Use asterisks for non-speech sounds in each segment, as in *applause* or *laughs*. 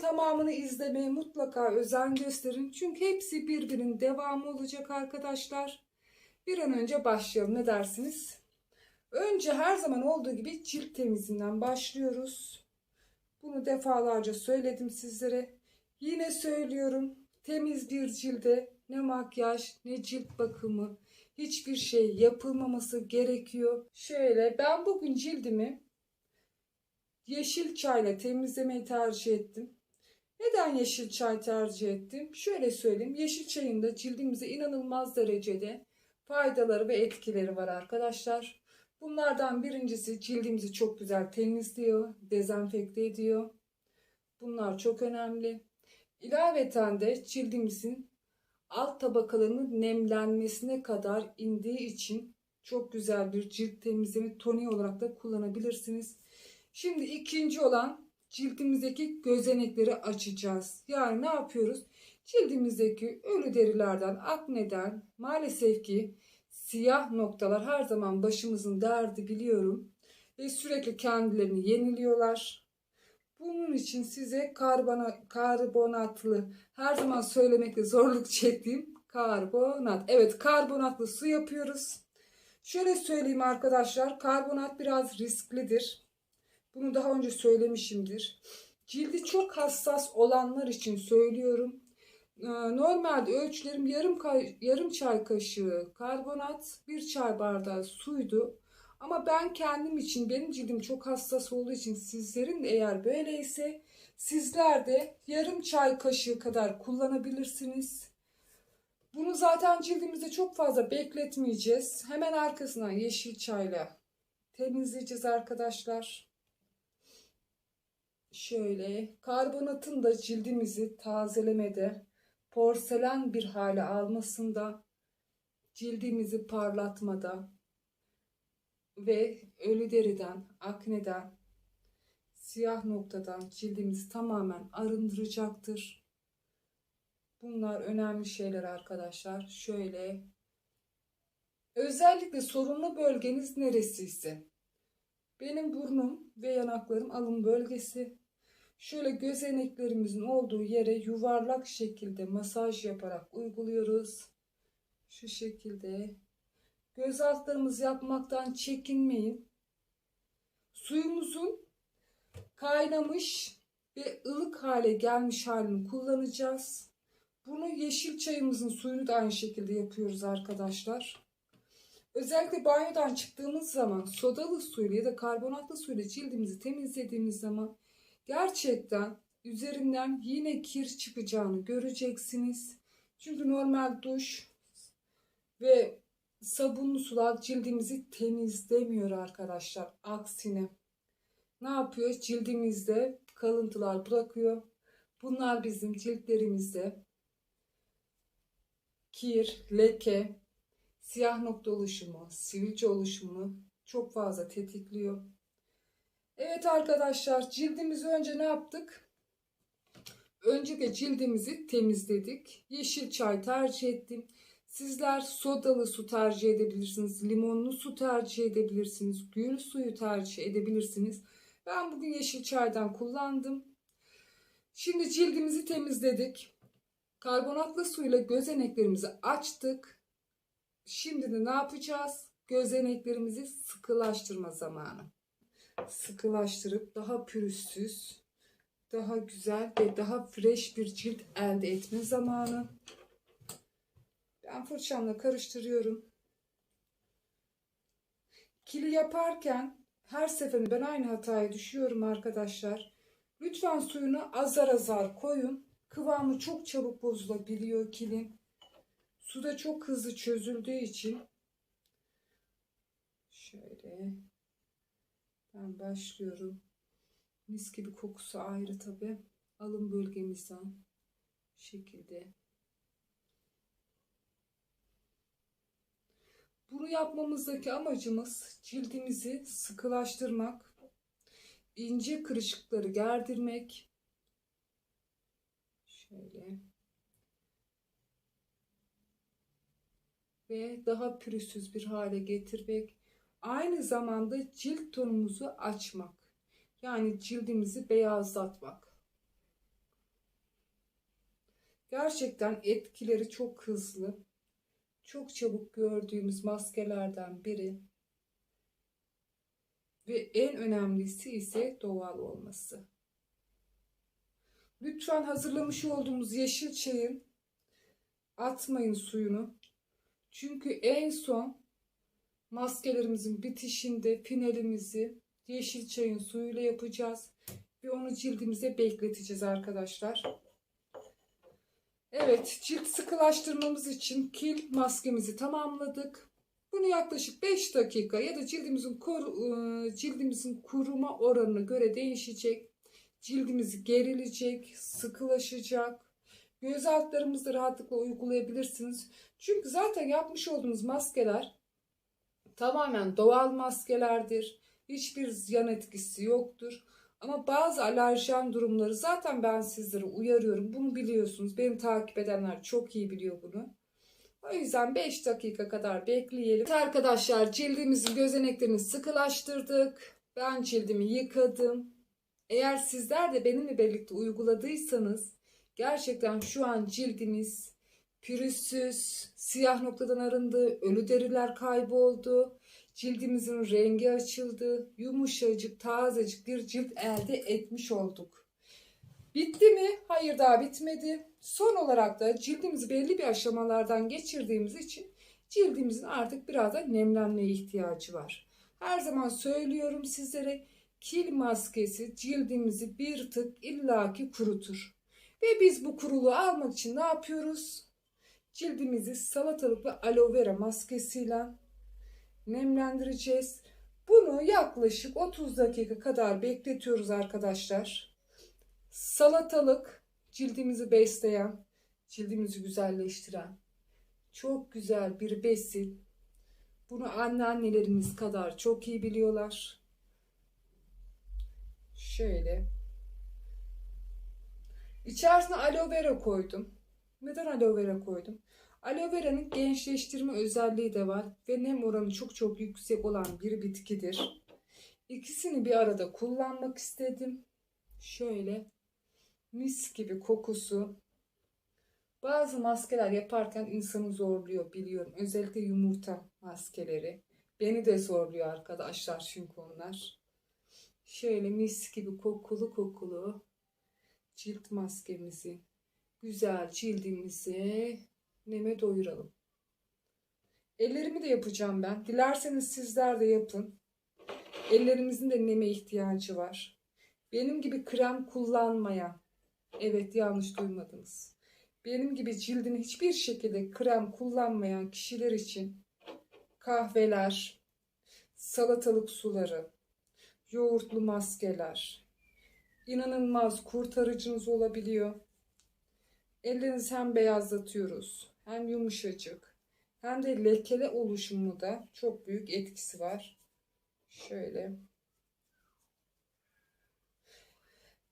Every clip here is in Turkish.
Tamamını izlemeye mutlaka özen gösterin. Çünkü hepsi birbirinin devamı olacak arkadaşlar. Bir an önce başlayalım. Ne dersiniz? Önce her zaman olduğu gibi cilt temizliğinden başlıyoruz. Bunu defalarca söyledim sizlere. Yine söylüyorum. Temiz bir cilde ne makyaj ne cilt bakımı hiçbir şey yapılmaması gerekiyor. Şöyle ben bugün cildimi yeşil çayla temizlemeyi tercih ettim. Neden yeşil çay tercih ettim? Şöyle söyleyeyim. Yeşil çayın da cildimize inanılmaz derecede faydaları ve etkileri var arkadaşlar. Bunlardan birincisi cildimizi çok güzel temizliyor, dezenfekte ediyor. Bunlar çok önemli. İlaveten de cildimizin alt tabakalarının nemlenmesine kadar indiği için çok güzel bir cilt temizleme toniği olarak da kullanabilirsiniz. Şimdi ikinci olan cildimizdeki gözenekleri açacağız. Yani ne yapıyoruz? Cildimizdeki ölü derilerden, akneden maalesef ki siyah noktalar her zaman başımızın derdi biliyorum. Ve sürekli kendilerini yeniliyorlar. Bunun için size karbona, karbonatlı, her zaman söylemekte zorluk çektiğim karbonat. Evet karbonatlı su yapıyoruz. Şöyle söyleyeyim arkadaşlar, karbonat biraz risklidir. Bunu daha önce söylemişimdir. Cildi çok hassas olanlar için söylüyorum. Ee, Normalde ölçülerim yarım, yarım çay kaşığı karbonat, bir çay bardağı suydu. Ama ben kendim için, benim cildim çok hassas olduğu için sizlerin eğer böyleyse sizler de yarım çay kaşığı kadar kullanabilirsiniz. Bunu zaten cildimizde çok fazla bekletmeyeceğiz. Hemen arkasından yeşil çayla temizleyeceğiz arkadaşlar. Şöyle karbonatın da cildimizi tazelemede, porselen bir hale almasında, cildimizi parlatmada, ve ölü deriden, akneden, siyah noktadan cildimizi tamamen arındıracaktır. Bunlar önemli şeyler arkadaşlar. Şöyle özellikle sorunlu bölgeniz neresiyse benim burnum ve yanaklarım alın bölgesi. Şöyle gözeneklerimizin olduğu yere yuvarlak şekilde masaj yaparak uyguluyoruz. Şu şekilde Göz altlarımızı yapmaktan çekinmeyin. Suyumuzun kaynamış ve ılık hale gelmiş halini kullanacağız. Bunu yeşil çayımızın suyunu da aynı şekilde yapıyoruz arkadaşlar. Özellikle banyodan çıktığımız zaman sodalı suyla ya da karbonatlı suyla cildimizi temizlediğimiz zaman gerçekten üzerinden yine kir çıkacağını göreceksiniz. Çünkü normal duş ve sabunlu sular cildimizi temizlemiyor arkadaşlar. Aksine ne yapıyor? Cildimizde kalıntılar bırakıyor. Bunlar bizim ciltlerimizde kir, leke, siyah nokta oluşumu, sivilce oluşumu çok fazla tetikliyor. Evet arkadaşlar cildimizi önce ne yaptık? Önce cildimizi temizledik. Yeşil çay tercih ettim. Sizler sodalı su tercih edebilirsiniz, limonlu su tercih edebilirsiniz, gül suyu tercih edebilirsiniz. Ben bugün yeşil çaydan kullandım. Şimdi cildimizi temizledik. Karbonatlı suyla gözeneklerimizi açtık. Şimdi de ne yapacağız? Gözeneklerimizi sıkılaştırma zamanı. Sıkılaştırıp daha pürüzsüz, daha güzel ve daha fresh bir cilt elde etme zamanı. Ben fırçamla karıştırıyorum. Kili yaparken her seferinde ben aynı hataya düşüyorum arkadaşlar. Lütfen suyunu azar azar koyun. Kıvamı çok çabuk bozulabiliyor kilin. Suda çok hızlı çözüldüğü için şöyle ben başlıyorum. Mis gibi kokusu ayrı tabi. Alın bölgemizden şekilde Bunu yapmamızdaki amacımız cildimizi sıkılaştırmak, ince kırışıkları gerdirmek. Şöyle. ve daha pürüzsüz bir hale getirmek. Aynı zamanda cilt tonumuzu açmak. Yani cildimizi beyazlatmak. Gerçekten etkileri çok hızlı. Çok çabuk gördüğümüz maskelerden biri. Ve en önemlisi ise doğal olması. Lütfen hazırlamış olduğumuz yeşil çayın atmayın suyunu. Çünkü en son maskelerimizin bitişinde finalimizi yeşil çayın suyuyla yapacağız. Ve onu cildimize bekleteceğiz arkadaşlar. Evet cilt sıkılaştırmamız için kil maskemizi tamamladık. Bunu yaklaşık 5 dakika ya da cildimizin koru, ıı, cildimizin kuruma oranına göre değişecek. Cildimiz gerilecek, sıkılaşacak. Göz altlarımızda rahatlıkla uygulayabilirsiniz. Çünkü zaten yapmış olduğumuz maskeler tamamen doğal maskelerdir. Hiçbir yan etkisi yoktur. Ama bazı alerjen durumları zaten ben sizlere uyarıyorum. Bunu biliyorsunuz. Beni takip edenler çok iyi biliyor bunu. O yüzden 5 dakika kadar bekleyelim. Evet arkadaşlar cildimizin gözeneklerini sıkılaştırdık. Ben cildimi yıkadım. Eğer sizler de benimle birlikte uyguladıysanız gerçekten şu an cildimiz pürüzsüz, siyah noktadan arındı, ölü deriler kayboldu. Cildimizin rengi açıldı. Yumuşacık, tazecik bir cilt elde etmiş olduk. Bitti mi? Hayır daha bitmedi. Son olarak da cildimizi belli bir aşamalardan geçirdiğimiz için cildimizin artık biraz da nemlenmeye ihtiyacı var. Her zaman söylüyorum sizlere kil maskesi cildimizi bir tık illaki kurutur. Ve biz bu kuruluğu almak için ne yapıyoruz? Cildimizi salatalık ve aloe vera maskesiyle nemlendireceğiz. Bunu yaklaşık 30 dakika kadar bekletiyoruz arkadaşlar. Salatalık cildimizi besleyen, cildimizi güzelleştiren çok güzel bir besin. Bunu anneannelerimiz kadar çok iyi biliyorlar. Şöyle. İçerisine aloe vera koydum. Neden aloe vera koydum? Aloe vera'nın gençleştirme özelliği de var ve nem oranı çok çok yüksek olan bir bitkidir. İkisini bir arada kullanmak istedim. Şöyle mis gibi kokusu. Bazı maskeler yaparken insanı zorluyor biliyorum. Özellikle yumurta maskeleri. Beni de zorluyor arkadaşlar çünkü onlar. Şöyle mis gibi kokulu kokulu cilt maskemizi güzel cildimizi neme doyuralım. Ellerimi de yapacağım ben. Dilerseniz sizler de yapın. Ellerimizin de neme ihtiyacı var. Benim gibi krem kullanmayan, evet yanlış duymadınız. Benim gibi cildini hiçbir şekilde krem kullanmayan kişiler için kahveler, salatalık suları, yoğurtlu maskeler inanılmaz kurtarıcınız olabiliyor. Ellerinizi hem beyazlatıyoruz hem yumuşacık hem de lekele oluşumu da çok büyük etkisi var. Şöyle.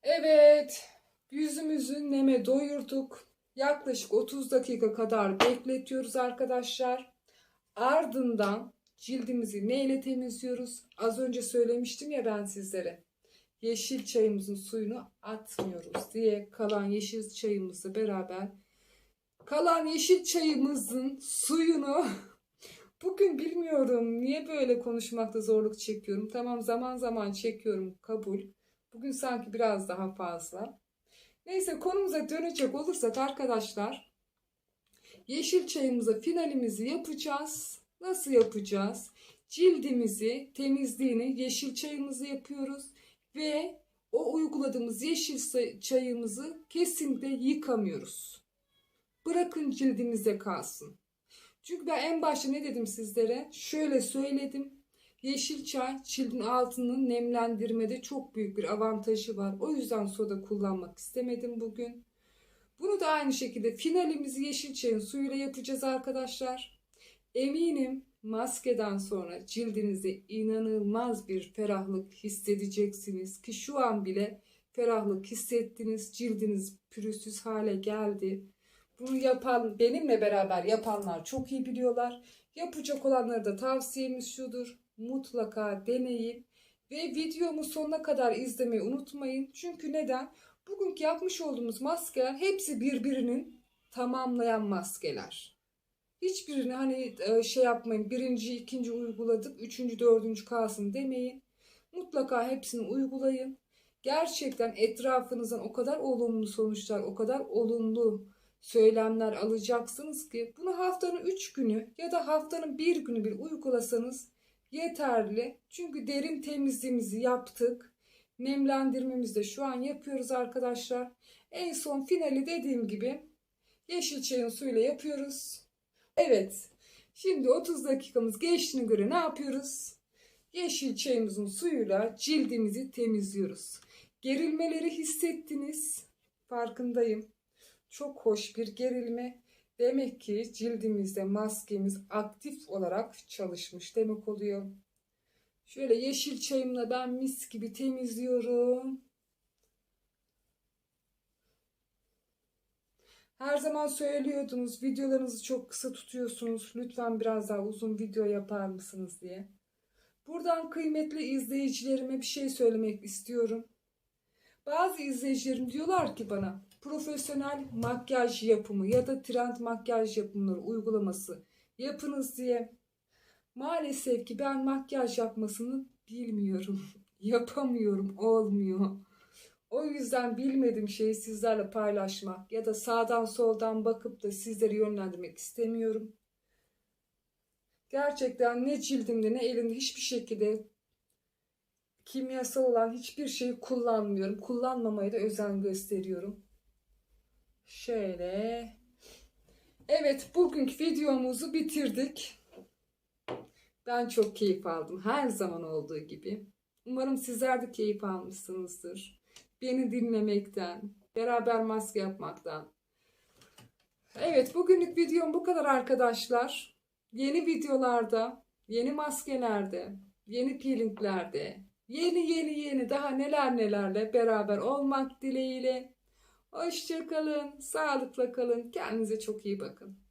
Evet. Yüzümüzü neme doyurduk. Yaklaşık 30 dakika kadar bekletiyoruz arkadaşlar. Ardından cildimizi neyle temizliyoruz? Az önce söylemiştim ya ben sizlere. Yeşil çayımızın suyunu atmıyoruz diye kalan yeşil çayımızı beraber kalan yeşil çayımızın suyunu *laughs* bugün bilmiyorum niye böyle konuşmakta zorluk çekiyorum. Tamam zaman zaman çekiyorum kabul. Bugün sanki biraz daha fazla. Neyse konumuza dönecek olursak arkadaşlar yeşil çayımıza finalimizi yapacağız. Nasıl yapacağız? Cildimizi temizliğini yeşil çayımızı yapıyoruz ve o uyguladığımız yeşil çayımızı kesinlikle yıkamıyoruz. Bırakın cildimize kalsın. Çünkü ben en başta ne dedim sizlere? Şöyle söyledim. Yeşil çay cildin altını nemlendirmede çok büyük bir avantajı var. O yüzden soda kullanmak istemedim bugün. Bunu da aynı şekilde finalimizi yeşil çayın suyuyla yapacağız arkadaşlar. Eminim maskeden sonra cildinize inanılmaz bir ferahlık hissedeceksiniz ki şu an bile ferahlık hissettiniz. Cildiniz pürüzsüz hale geldi. Bunu yapan, benimle beraber yapanlar çok iyi biliyorlar. Yapacak olanlara da tavsiyemiz şudur. Mutlaka deneyin ve videomu sonuna kadar izlemeyi unutmayın. Çünkü neden? Bugünkü yapmış olduğumuz maskeler hepsi birbirinin tamamlayan maskeler. Hiçbirini hani e, şey yapmayın birinci, ikinci uyguladık, üçüncü, dördüncü kalsın demeyin. Mutlaka hepsini uygulayın. Gerçekten etrafınızdan o kadar olumlu sonuçlar, o kadar olumlu söylemler alacaksınız ki bunu haftanın 3 günü ya da haftanın bir günü bir uygulasanız yeterli. Çünkü derin temizliğimizi yaptık. Nemlendirmemizi de şu an yapıyoruz arkadaşlar. En son finali dediğim gibi yeşil çayın suyuyla yapıyoruz. Evet. Şimdi 30 dakikamız geçtiğine göre ne yapıyoruz? Yeşil çayımızın suyuyla cildimizi temizliyoruz. Gerilmeleri hissettiniz. Farkındayım. Çok hoş bir gerilme. Demek ki cildimizde maskemiz aktif olarak çalışmış demek oluyor. Şöyle yeşil çayımla ben mis gibi temizliyorum. Her zaman söylüyordunuz videolarınızı çok kısa tutuyorsunuz. Lütfen biraz daha uzun video yapar mısınız diye. Buradan kıymetli izleyicilerime bir şey söylemek istiyorum. Bazı izleyicilerim diyorlar ki bana profesyonel makyaj yapımı ya da trend makyaj yapımları uygulaması yapınız diye. Maalesef ki ben makyaj yapmasını bilmiyorum. *laughs* Yapamıyorum, olmuyor. O yüzden bilmediğim şeyi sizlerle paylaşmak ya da sağdan soldan bakıp da sizleri yönlendirmek istemiyorum. Gerçekten ne cildimde ne elimde hiçbir şekilde kimyasal olan hiçbir şeyi kullanmıyorum. Kullanmamaya da özen gösteriyorum. Şöyle. Evet bugünkü videomuzu bitirdik. Ben çok keyif aldım. Her zaman olduğu gibi. Umarım sizler de keyif almışsınızdır. Beni dinlemekten, beraber maske yapmaktan. Evet bugünlük videom bu kadar arkadaşlar. Yeni videolarda, yeni maskelerde, yeni peelinglerde, yeni yeni yeni daha neler nelerle beraber olmak dileğiyle. Hoşçakalın, sağlıkla kalın, kendinize çok iyi bakın.